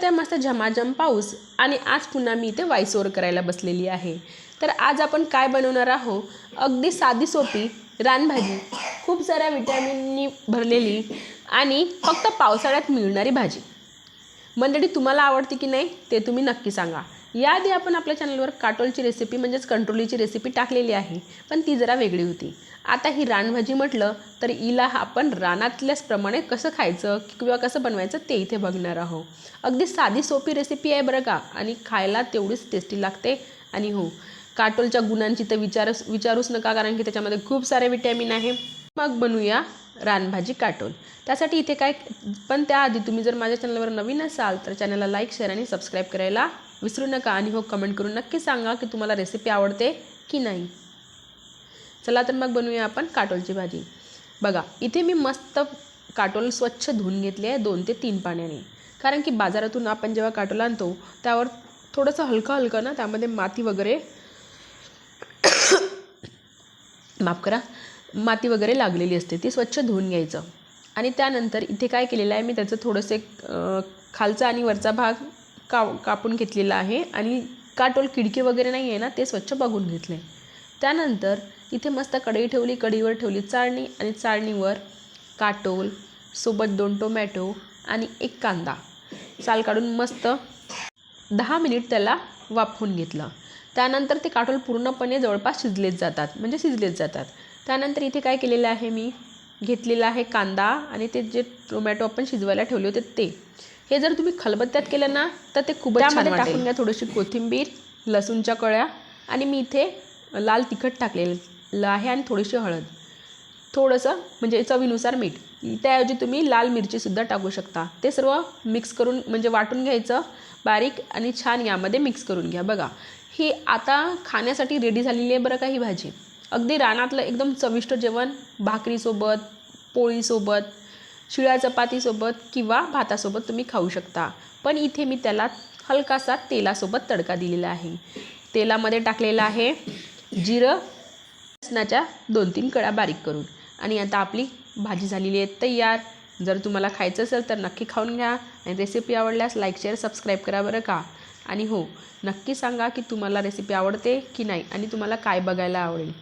त्या मस्त झमाझम पाऊस आणि आज पुन्हा मी इथे वाईसोर करायला बसलेली आहे. तर आज आपण काय बनवणार आहोत? अगदी साधी सोपी रानभाजी. खूप साऱ्या विटॅमिननी भरलेली आणि फक्त पावसाळ्यात मिळणारी भाजी. मंडळी तुम्हाला आवडते की नाही ते तुम्ही नक्की सांगा. याआधी आपण आपल्या चॅनलवर काटोलची रेसिपी म्हणजेच कंट्रोलीची रेसिपी टाकलेली आहे पण ती जरा वेगळी होती. आता ही रानभाजी म्हटलं तर हिला आपण रानातल्याच प्रमाणे कसं खायचं किंवा कसं बनवायचं ते इथे बघणार आहोत. अगदी साधी सोपी रेसिपी आहे बरं का आणि खायला तेवढीच टेस्टी लागते आणि हो काटोलच्या गुणांची तर विचारच विचारूच नका कारण की त्याच्यामध्ये खूप सारे विटॅमिन आहे. मग बनवूया रानभाजी काटोल त्यासाठी इथे काय पण त्याआधी तुम्ही जर माझ्या चॅनलवर नवीन असाल तर चॅनलला लाईक शेअर आणि सबस्क्राईब करायला विसरू नका. आणि हो कमेंट करून नक्की सांगा की तुम्हाला रेसिपी आवडते की नाही. चला तर मग बनवूया आपण काटोलची भाजी. बघा इथे मी मस्त काटोल स्वच्छ धुवून घेतली आहे दोन ते तीन पाण्याने. कारण की बाजारातून आपण जेव्हा काटोल आणतो त्यावर थोडंसं हलकं हलकं ना त्यामध्ये माती वगैरे माफ करा माती वगैरे लागलेली असते ती स्वच्छ धुवून घ्यायचं. आणि त्यानंतर इथे काय केलेलं आहे मी त्याचं थोडंसं एक खालचा आणि वरचा भाग का कापून घेतलेला आहे. आणि काटोल खिडकी वगैरे नाही आहे ना ते स्वच्छ बघून घेतले त्यानंतर इथे मस्त कढई ठेवली कढईवर ठेवली चाळणी आणि चाळणीवर काटोल सोबत दोन टोमॅटो आणि एक कांदा. साल काढून मस्त दहा मिनिट त्याला वाफवून घेतलं. त्यानंतर ते काटोल पूर्णपणे जवळपास शिजलेच जातात म्हणजे शिजलेच जातात. त्यानंतर इथे काय केलेलं आहे मी? घेतलेला आहे कांदा आणि ते जे टोमॅटो आपण शिजवायला ठेवले होते ते. हे जर तुम्ही खलबत्त्यात केलं ना तर ते छान त्यामध्ये टाकून घ्या थोडीशी कोथिंबीर लसूणच्या कळ्या आणि मी इथे लाल तिखट टाकलेलं आहे आणि थोडीशी हळद. थोडंसं म्हणजे चवीनुसार मीठ. त्याऐवजी तुम्ही लाल मिरचीसुद्धा टाकू शकता. ते सर्व मिक्स करून म्हणजे वाटून घ्यायचं बारीक आणि छान यामध्ये मिक्स करून घ्या. बघा ही आता खाण्यासाठी रेडी झालेली आहे बरं का ही भाजी? अगदी रानातलं एकदम चविष्ट जेवण भाकरीसोबत पोळीसोबत शिळ्या चपातीसोबत किंवा भातासोबत तुम्ही खाऊ शकता. पण इथे मी त्याला हलकासा तेलासोबत तडका दिलेला आहे. तेलामध्ये टाकलेला आहे जिरं लसणाच्या दोन तीन कळ्या बारीक करून. आणि आता आपली भाजी झालेली आहे तयार. जर तुम्हाला खायचं असेल तर नक्की खाऊन घ्या. आणि रेसिपी आवडल्यास लाईक शेअर सबस्क्राईब करा बरं का? आणि हो नक्की सांगा की तुम्हाला रेसिपी आवडते की नाही आणि तुम्हाला काय बघायला आवडेल.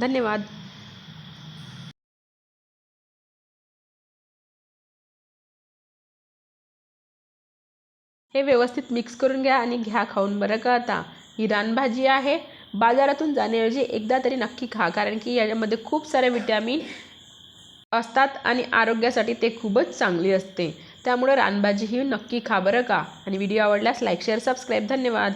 धन्यवाद. हे व्यवस्थित मिक्स करून घ्या आणि घ्या खाऊन बरं का आता. ही रानभाजी आहे. बाजारातून जाण्याऐवजी एकदा तरी नक्की खा कारण की याच्यामध्ये खूप सारे विटॅमिन असतात आणि आरोग्यासाठी ते खूपच चांगली असते. त्यामुळे रानभाजी ही नक्की खा बरं का. आणि व्हिडिओ आवडल्यास लाईक शेअर सबस्क्राईब धन्यवाद.